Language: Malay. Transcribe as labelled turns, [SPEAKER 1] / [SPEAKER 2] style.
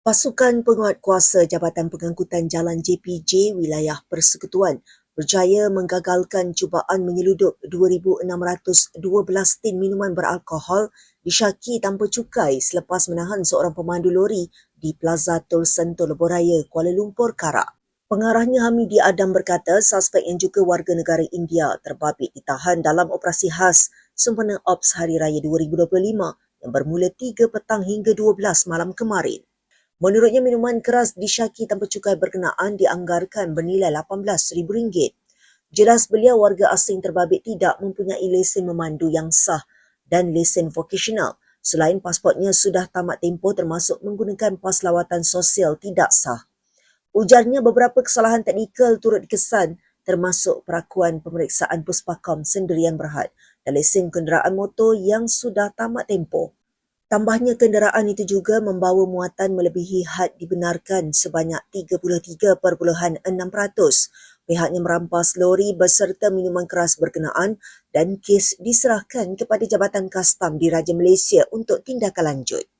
[SPEAKER 1] Pasukan penguat kuasa Jabatan Pengangkutan Jalan JPJ Wilayah Persekutuan berjaya menggagalkan cubaan menyeludup 2,612 tin minuman beralkohol disyaki tanpa cukai selepas menahan seorang pemandu lori di Plaza Tol Sentul Lebuhraya, Kuala Lumpur, Karak. Pengarahnya Hamidi Adam berkata suspek yang juga warga negara India terbabit ditahan dalam operasi khas sempena Ops Hari Raya 2025 yang bermula 3 petang hingga 12 malam kemarin. Menurutnya, minuman keras disyaki tanpa cukai berkenaan dianggarkan bernilai RM18,000. Jelas beliau warga asing terbabit tidak mempunyai lesen memandu yang sah dan lesen vokasional selain pasportnya sudah tamat tempoh termasuk menggunakan pas lawatan sosial tidak sah. Ujarnya beberapa kesalahan teknikal turut dikesan termasuk perakuan pemeriksaan Puspakom Sendirian Berhad dan lesen kenderaan motor yang sudah tamat tempoh. Tambahnya kenderaan itu juga membawa muatan melebihi had dibenarkan sebanyak 33.6%. Pihaknya merampas lori beserta minuman keras berkenaan dan kes diserahkan kepada Jabatan Kastam di Raja Malaysia untuk tindakan lanjut.